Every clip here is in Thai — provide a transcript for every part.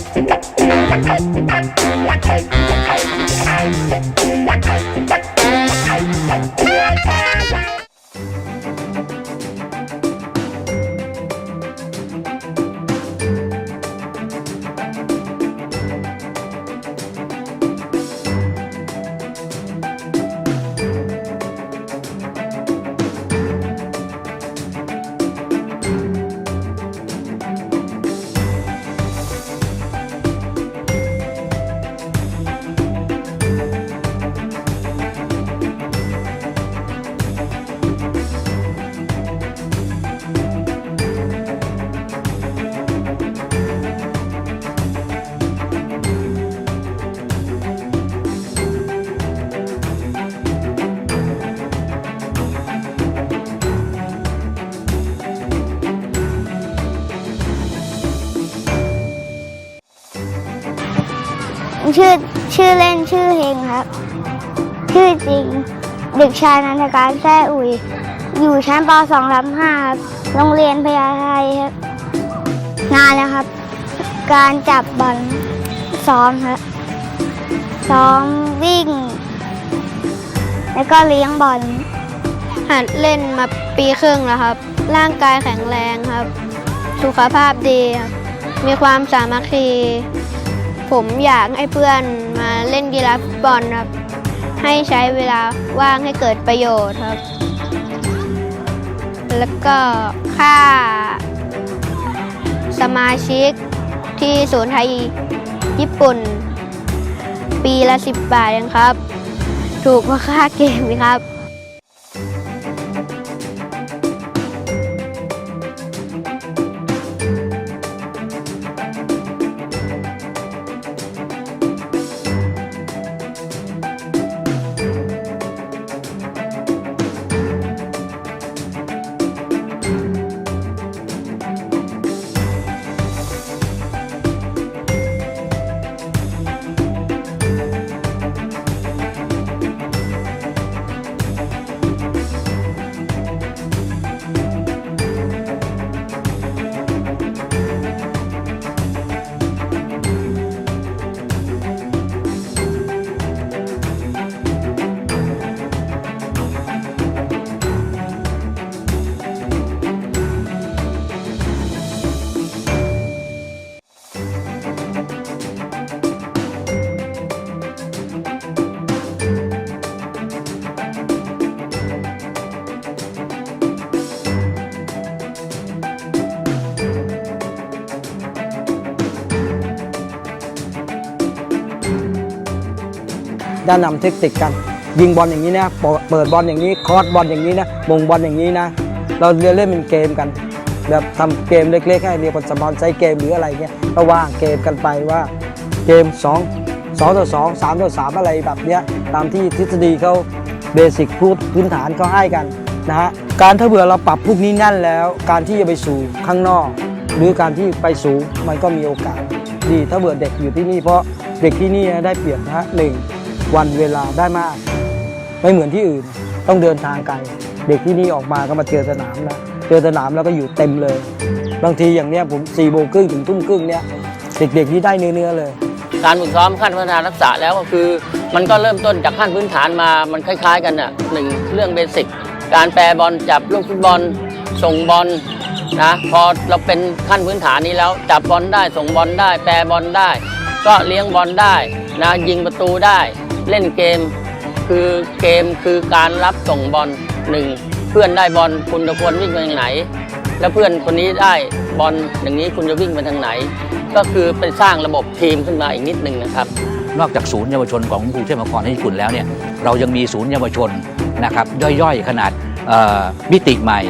Thank you. ชื่อชื่อเล่นชื่อเฮงครับ ชื่อจริงเด็กชายนันทการแท้อุ๋ยอยู่ชั้นป .2 รับ5ครับโรงเรียนพญาไทครับ นานแล้วครับ การจับบอลซ้อมครับซ้อมวิ่ง แล้วก็เลี้ยงบอลหัดเล่นมาปีครึ่งแล้วครับ ร่างกายแข็งแรงครับ สุขภาพดีครับมีความสามัคคี ผมอยากให้เพื่อนมาเล่นกีฬาฟุตบอลครับ ให้ใช้เวลาว่างให้เกิดประโยชน์ครับ แล้วก็ค่า สมาชิกที่ศูนย์ไทยญี่ปุ่น ปีละ 10 บาทเองครับ ถูกกว่าค่าเกมครับ ด้านนำเทคนิคกัน ยิงบอลอย่างนี้นะเปิดบอลอย่างนี้คอร์สบอลอย่างนี้นะมงบอลอย่างนี้นะ เราเรียนเล่นเป็นเกมกันแบบทำเกมเล็กๆให้เรียกว่าสปอนใช้เกมหรืออะไรเงี้ยก็ว่าเกมกันไปว่าเกม 2 2ต่อ2 3ต่อ3อะไรแบบเนี้ยตามที่ทฤษฎีเขาเบสิกพูดพื้นฐานเขาให้กันนะฮะการถ้าเบื่อเราปรับพวกนี้นั่นแล้ว การที่จะไปสู่ข้างนอก หรือการที่ไปสูงมันก็มีโอกาสดีถ้าเบื่อเด็กอยู่ที่นี่เพราะเด็กที่นี่ได้เปรียบนะฮะหนึ่ง วันเวลาได้มาก ไม่เหมือนที่อื่นต้องเดินทางไกลเด็กที่นี่ออกมาก็มาเจอสนามแล้วเจอสนามแล้วก็อยู่เต็มเลย บางทีอย่างเนี้ยผมสี่โมงครึ่งถึงทุ่มครึ่งเนี้ยเด็กๆที่ได้เนื้อๆเลย การฝึกซ้อมขั้นพัฒนาทักษะแล้วก็คือ มันก็เริ่มต้นจากขั้นพื้นฐานมามันคล้าย ๆ กันอะหนึ่งเรื่องเบสิกการแปรบอลจับลูกฟุตบอลส่งบอลนะพอเราเป็นขั้นพื้นฐานนี้แล้วจับบอลได้ส่งบอลได้ แปรบอลได้ ก็เลี้ยงบอลได้นะยิงประตูได้ เล่นเกม คือเกมคือการรับส่งบอลหนึ่งเพื่อนได้บอลคุณจะควรวิ่งไปทางไหน แล้วเพื่อนคนนี้ได้บอลอย่างนี้คุณจะวิ่งไปทางไหน ก็คือไปสร้างระบบทีมขึ้นมาอีกนิดนึงนะครับ นอกจากศูนย์เยาวชนของกรุงเทพมหานครที่ญี่ปุ่นแล้วเนี่ยเรายังมีศูนย์เยาวชนนะครับย่อยๆ ขนาดมิติใหม่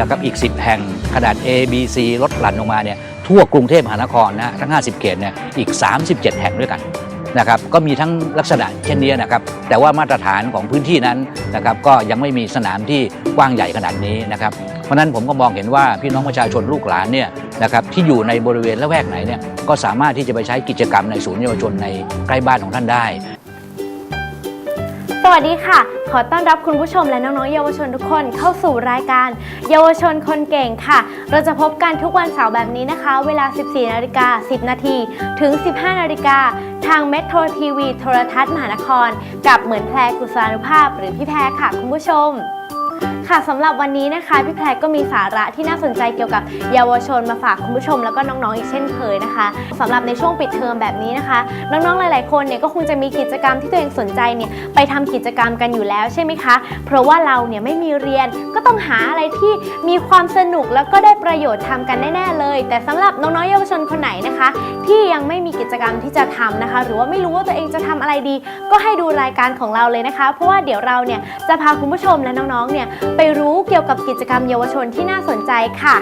นะครับอีก 10 แห่งขนาด A B C ลดหลั่นลงมาเนี่ยทั่วกรุงเทพมหานครนะทั้ง 50 เขตเนี่ยอีก 37 แห่งด้วยกัน นะครับก็มีทั้งลักษณะเช่นนี้นะครับแต่ว่ามาตรฐานของพื้นที่นั้นนะครับก็ยังไม่มีสนามที่กว้างใหญ่ขนาดนี้นะครับเพราะฉะนั้นผมก็มองเห็นว่าพี่น้องประชาชนลูกหลานเนี่ยนะครับที่อยู่ในบริเวณละแวกไหนเนี่ยก็สามารถที่จะไปใช้กิจกรรมในศูนย์เยาวชนในใกล้บ้านของท่านได้ สวัสดีค่ะ ขอต้อนรับคุณผู้ชมและน้องๆเยาวชนทุกคนเข้าสู่รายการ เยาวชนคนเก่งค่ะ เราจะพบกันทุกวันเสาร์แบบนี้นะคะ เวลา 14นาฬิกา10 นาทีถึง 15นาฬิกาทางเมโทรทีวีโทรทัศน์มหานคร กับเหมือนแพรกุศลานุภาพ หรือพี่แพรค่ะคุณผู้ชม ค่ะสำหรับวันนี้นะคะ พี่แพรก็มีสาระที่น่าสนใจเกี่ยวกับเยาวชนมาฝากคุณผู้ชมแล้วก็น้องๆอีกเช่นเคยนะคะสำหรับในช่วงปิดเทอมแบบนี้นะคะ น้องๆหลาย ๆ คนเนี่ยก็คงจะมีกิจกรรมที่ตัวเองสนใจเนี่ยไปทำกิจกรรมกันอยู่แล้วใช่ไหมคะ เพราะว่าเราเนี่ยไม่มีเรียนก็ต้องหาอะไรที่มีความสนุกแล้วก็ได้ประโยชน์ทำกันแน่ๆเลย แต่สำหรับน้องๆเยาวชนคนไหนนะคะ ที่ยังไม่มีกิจกรรมที่จะทำนะคะ หรือว่าไม่รู้ว่าตัวเองจะทำอะไรดี ก็ให้ดูรายการของเราเลยนะคะ เพราะว่าเดี๋ยวเราเนี่ยจะพาคุณผู้ชมและน้องๆเนี่ยไปรู้เกี่ยวกับกิจกรรมเยาวชนที่น่าสนใจค่ะ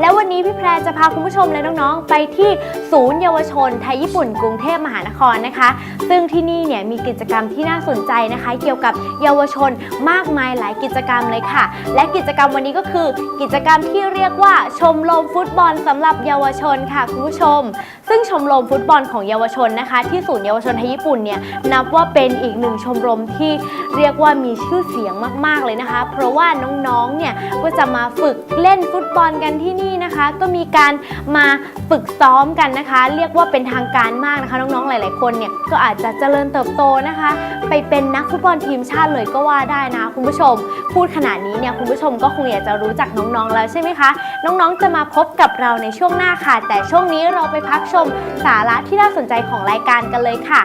แล้ววันนี้พี่แพรจะพาคุณผู้ชมและน้องๆ ไปที่ศูนย์เยาวชนไทยญี่ปุ่นกรุงเทพมหานครนะคะ ซึ่งที่นี่เนี่ยมีกิจกรรมที่น่าสนใจนะคะ เกี่ยวกับเยาวชนมากมายหลายกิจกรรมเลยค่ะ และกิจกรรมวันนี้ก็คือ กิจกรรมที่เรียกว่าชมรมฟุตบอลสำหรับเยาวชนค่ะคุณผู้ชม ซึ่งชมรมฟุตบอลของเยาวชนนะคะ ที่ศูนย์เยาวชนไทยญี่ปุ่นเนี่ยนับว่าเป็นอีกหนึ่งชมรมที่เรียกว่ามีชื่อเสียงมาก ๆเลยนะคะ เพราะว่าน้องๆเนี่ยก็จะมาฝึกเล่นฟุตบอลกันที่นี่นะคะก็มีการมาฝึกซ้อมกันนะคะ เรียกว่าเป็นทางการมากนะคะ น้องๆหลาย ๆ คนเนี่ยก็อาจจะเจริญเติบโตนะคะ ไปเป็นนักฟุตบอลทีมชาติเลยก็ว่าได้นะคุณผู้ชม พูดขนาดนี้เนี่ยคุณผู้ชมก็คงอยากจะรู้จักน้องๆแล้วใช่ไหมคะ น้องๆจะมาพบกับเราในช่วงหน้าค่ะ แต่ช่วงนี้เราไปพักชมสาระที่น่าสนใจของรายการกันเลยค่ะ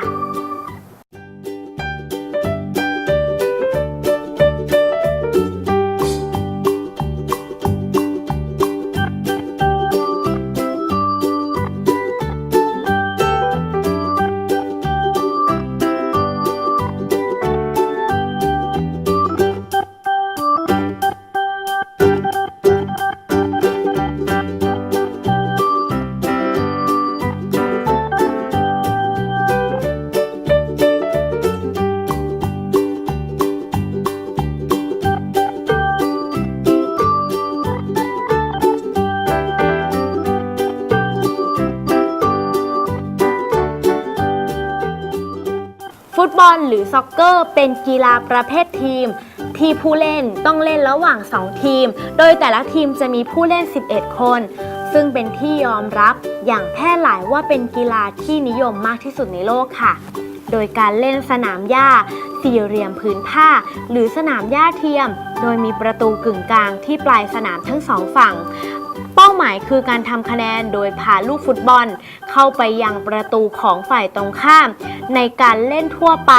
ซ็อกเกอร์เป็นกีฬาประเภททีม ที่ผู้เล่นต้องเล่นระหว่าง 2 ทีม โดยแต่ละทีมจะมีผู้เล่น 11 คน ซึ่งเป็นที่ยอมรับอย่างแพร่หลายว่าเป็นกีฬาที่นิยมมากที่สุดในโลกค่ะ โดยการเล่นสนามหญ้า สี่เหลี่ยมผืนผ้า หรือสนามหญ้าเทียม โดยมีประตูกึ่งกลางที่ปลายสนามทั้งสองฝั่ง เป้าหมายคือการทำคะแนนโดยพาลูกฟุตบอล เข้าไปยังประตูของฝ่ายตรงข้าม ในการเล่นทั่วไป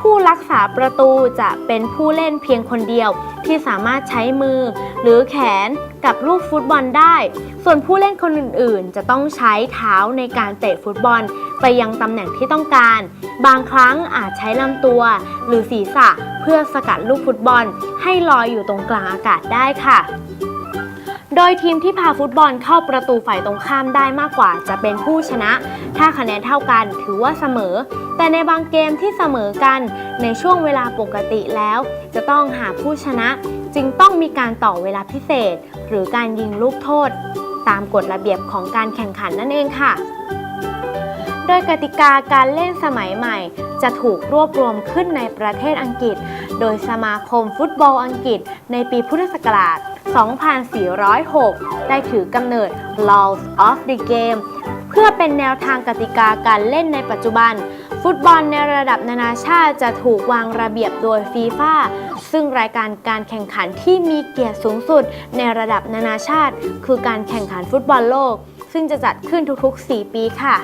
ผู้รักษาประตูจะเป็นผู้เล่นเพียงคนเดียว ที่สามารถใช้มือ หรือแขนกับลูกฟุตบอลได้ ส่วนผู้เล่นคนอื่นๆ จะต้องใช้เท้าในการเตะฟุตบอล ไปยังตำแหน่งที่ต้องการ บางครั้งอาจใช้ลำตัว หรือศีรษะเพื่อสกัดลูกฟุตบอล ให้ลอยอยู่ตรงกลางอากาศได้ค่ะ โดยทีมที่พาฟุตบอลเข้าประตูฝ่ายตรงข้ามได้มากกว่า จะเป็นผู้ชนะ ถ้าคะแนนเท่ากันถือว่าเสมอ แต่ในบางเกมที่เสมอกันในช่วงเวลาปกติแล้ว จะต้องหาผู้ชนะ จึงต้องมีการต่อเวลาพิเศษ หรือการยิงลูกโทษ ตามกฎระเบียบของการแข่งขันนั่นเองค่ะ โดยกติกาการเล่นสมัยใหม่ จะถูกรวบรวมขึ้นในประเทศอังกฤษ โดยสมาคมฟุตบอลอังกฤษในปีพุทธศักราช 2406 ได้ถือกำเนิด Laws of the Game เพื่อเป็นแนวทางกติกาการเล่นในปัจจุบัน ฟุตบอลในระดับนานาชาติจะถูกวางระเบียบโดยฟีฟ่าซึ่งรายการการแข่งขันที่มีเกียรติสูงสุดในระดับนานาชาติ คือการแข่งขันฟุตบอลโลก ซึ่งจะจัดขึ้นทุกๆ 4 ปีค่ะ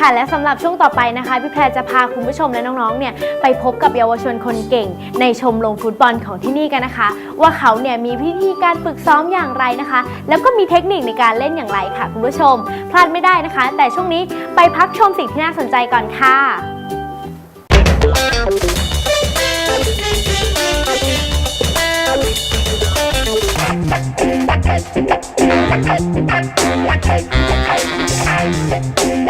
ค่ะ และสำหรับช่วงต่อไปนะคะ พี่แพรจะพาคุณผู้ชมและน้องๆเนี่ยไปพบกับเยาวชนคนเก่ง ในชมรมฟุตบอลของที่นี่กันนะคะ ว่าเขาเนี่ยมีวิธีการฝึกซ้อมอย่างไรนะคะ แล้วก็มีเทคนิคในการเล่นอย่างไรค่ะ คุณผู้ชม พลาดไม่ได้นะคะ แต่ช่วงนี้ไปพักชมสิ่งที่น่าสนใจก่อนค่ะ Thank